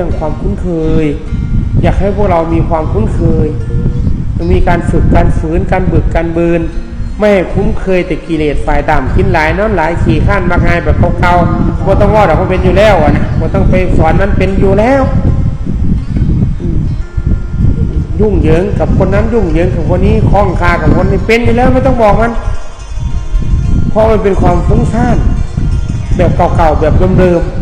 รื่องความคุ้นเคย อยากให้พวกเรามีความคุ้นเคย มีการฝึกการฝืนการบึกการเบินไม่ให้คุ้นเคยแต่กิเลสฝ่ายต่ำกินหลายนอนหลายขี่ข้านมากงายแบบเก่าๆว่าต้องว่าเราเป็นอยู่แล้วอะนะว่าต้องไปสอนนั้นเป็นอยู่แล้ว ยุ่งเหยิงกับคนนั้นยุ่งเหยิงกับคนนี้คล้องคากับคนนี้เป็นอยู่แล้วไม่ต้องบอกมันเพราะมันเป็นความฟุ้งซ่านแบบเก่าๆแบบเดิมๆ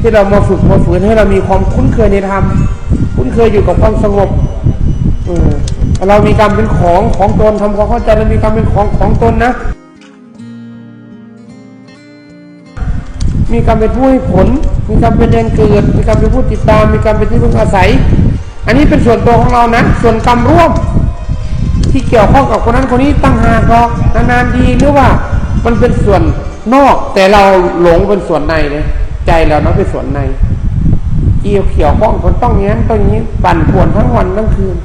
ที่เรามาฝึกมาฝืนให้เรามีความคุ้นเคยในธรรมคุ้นเคยอยู่กับความสงบเออเรามีกรรมเป็นของของตนทำความเข้าใจเรามีกรรมเป็นของของตนนะ มีกรรมเป็นผู้ให้ผล มีกรรมเป็นแรงเกิด มีกรรมเป็นผู้ติดตาม มีกรรมเป็นที่พึ่งอาศัย อันนี้เป็นส่วนตัวของเรานะ ส่วนกรรมร่วม ที่เกี่ยวข้องกับคนนั้นคนนี้ตั้งหากหรอกนานๆดีหรือว่ามันเป็นส่วนนอกแต่เราหลงเป็นส่วนในเลย ใจเรานั้นเป็นส่วนในเกี่ยวเกี่ยวข้องคนต้องอย่างนั้นต้องอย่างนี้ปั่นป่วนทั้งวันทั้งคืน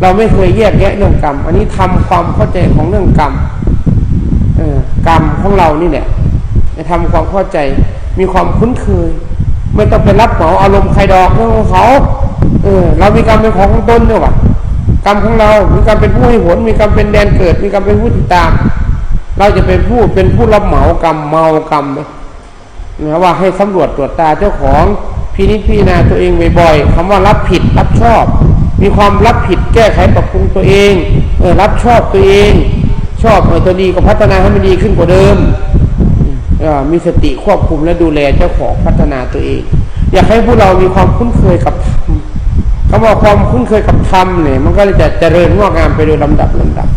เราไม่เคยแยกแยะเรื่องกรรม อันนี้ทำความเข้าใจของเรื่องกรรมเออกรรมของเรานี่แหละจะทำความเข้าใจ มีความคุ้นเคย ไม่ต้องไปรับเหมาอารมณ์ใครดอกเรื่องของเขาเออเรามีกรรมเป็นของของตนเนี่ยว่ะกรรมของเรา มีกรรมเป็นผู้ให้ผล มีกรรมเป็นแดนเกิด มีกรรมเป็นผู้ติดตาม เราจะเป็นผู้เป็นผู้รับเหมากรรมเมากรรม นะว่าให้สำรวจตรวจตาเจ้าของพินิจพิจารณาตัวเองบ่อยๆคำว่ารับผิดรับชอบ มีความรับผิดแก้ไขปรับปรุงตัวเองเออรับชอบตัวเอง ชอบเออตัวดีก็พัฒนาให้มันดีขึ้นกว่าเดิมมีสติควบคุมและดูแลเจ้าของพัฒนาตัวเอง อยากให้พวกเรามีความคุ้นเคยกับคำว่าความคุ้นเคยกับธรรมเนี่ยมันก็จะเจริญงอกงามไปโดยลำดับลำดับ